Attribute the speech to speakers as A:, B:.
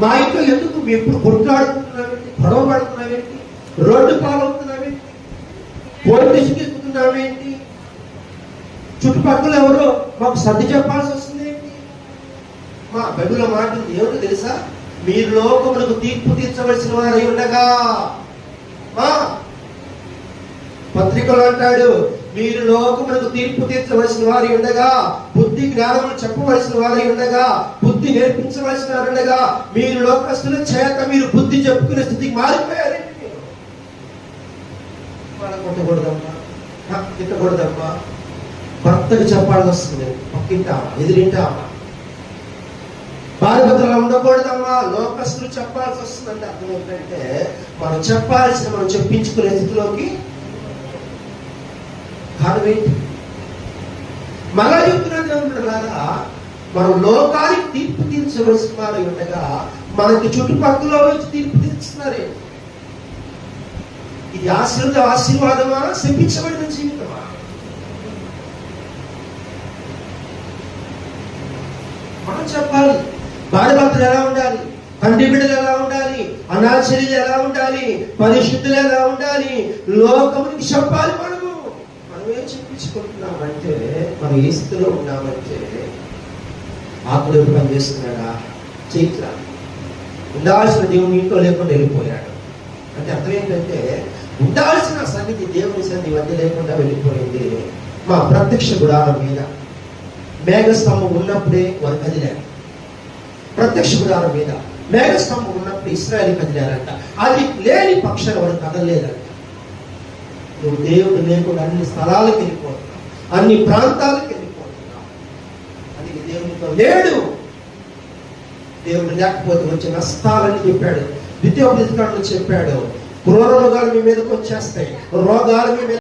A: మా ఇంట్లో ఎందుకు ఎప్పుడు కొట్లాడుతున్నామేంటి గొడవ పడుతున్నామేంటి రోడ్డు పాలవుతున్నామేంటి పోలీస్ స్టేషన్కి ఎక్కుతున్నామేంటి చుట్టుపక్కల ఎవరో మాకు సర్ది చెప్పాల్సి వస్తుంది ఏంటి మా బైబిల్లో మాట ఉంది. ఏమిటో తెలుసా? మీరు లోకములకు తీర్పు తీర్చవలసిన వారై ఉండగా మా పత్రికలు అంటాడు మీరు లోకములకు తీర్పు తీర్చవలసిన వారి ఉండగా బుద్ధి జ్ఞానములు చెప్పవలసిన వారి ఉండగా బుద్ధి నేర్పించవలసిన వారు ఉండగా మీరు లోకస్తుల చేత మీరు బుద్ధి చెప్పుకునే స్థితికి మారిపోయారు. కొట్టకూడదమ్మా. తిట్టకూడదమ్మా. భర్తకు చెప్పాల్సి వస్తుంది. పక్కింటామా ఎదిరింటా. బాధపత్రాలు ఉండకూడదమ్మా. లోకస్తులు చెప్పాల్సి వస్తుందంటే అర్థం ఏంటంటే మనం చెప్పాల్సిన మనం చెప్పించుకునే స్థితిలోకి కారణం ఏంటి మనం లోకానికి తీర్పు తీర్చవలసిన వారు ఉండగా మనకి చుట్టుపక్కల వచ్చి తీర్పు తీర్చున్నారే ఇది ఆశీర్వాద ఆశీర్వాదమా శపించబడిన జీవితమా? మనం చెప్పాలి భార్యభర్తలు ఎలా ఉండాలి? తండ్రి బిడ్డలు ఎలా ఉండాలి? అనాచర్యలు ఎలా ఉండాలి? పరిశుద్ధులు ఎలా ఉండాలి? లోకమునికి చెప్పాలి మనం. ఏం చెప్పించుకుంటున్నామంటే మనం ఏ స్థితిలో ఉన్నామంటే ఆకుడు పని చేస్తున్నాడా చేయట్లా. ఉండాల్సిన దేవుని ఇంట్లో లేకుండా వెళ్ళిపోయాడు. అంటే అర్థం ఏంటంటే ఉండాల్సిన సన్నిధి దేవుని సన్నిధి మధ్య లేకుండా వెళ్ళిపోయింది. మా ప్రత్యక్ష గుడారం మీద. మేఘస్తంభం ఉన్నప్పుడే వారు కదిలారు. ప్రత్యక్ష గుడారం మీద. మేఘస్తంభం ఉన్నప్పుడు ఇస్రాయల్ కదిలారంట. అది లేని పక్షాలు వారు కదలలేదంట. నువ్వు దేవుడు లేకుండా అన్ని స్థలాలకు వెళ్ళిపోతున్నావు అన్ని ప్రాంతాలకు వెళ్ళిపోతున్నావు. అది దేవునితో లేడు. దేవుడు లేకపోతే వచ్చే నష్టాలని చెప్పాడు. ద్వితీయోపదేశకాండలో చెప్పాడు. క్రూరలు గారు మీ మీదకి వచ్చేస్తాయి. రోగాలు మీ మీద